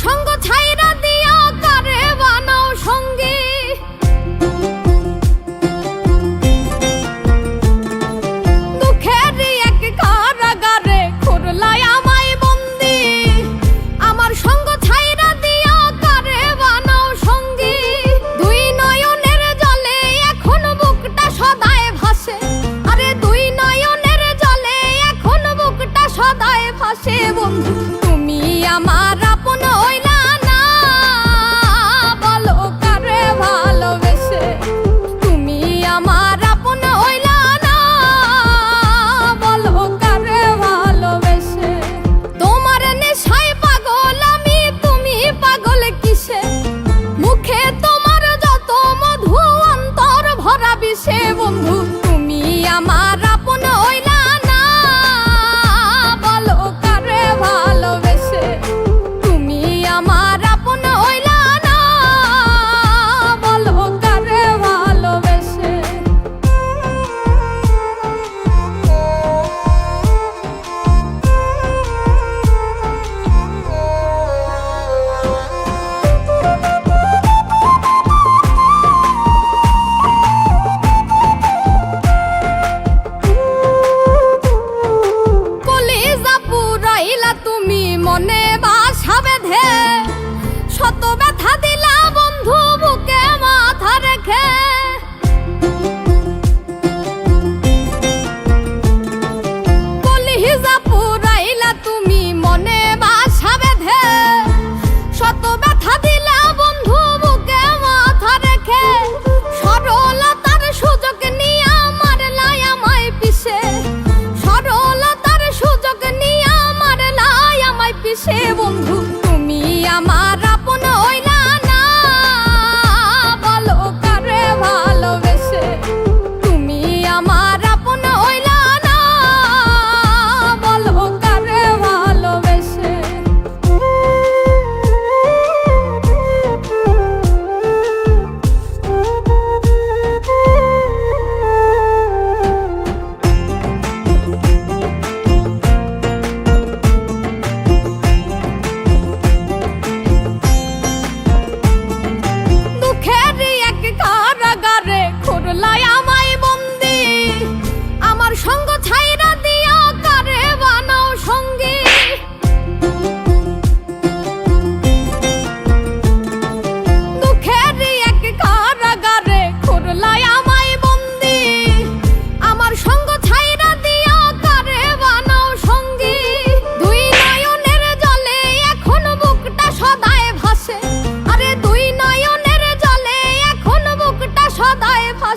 সঙ্গ ছাই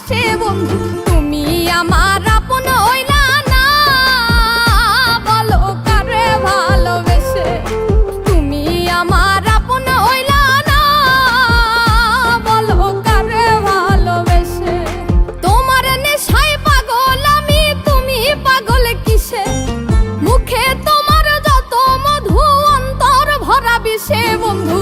পাশে বন্ধু, তুমি আমার আপন হইলা না। বলো কারে ভালোবেসে তুমি আমার আপন হইলা না। বলো কারে ভালোবেসে তোমার নেশায় পাগল আমি, তুমি পাগল কিসে? মুখে তোমার যত মধু, অন্তর ভরা বিষে বন্ধু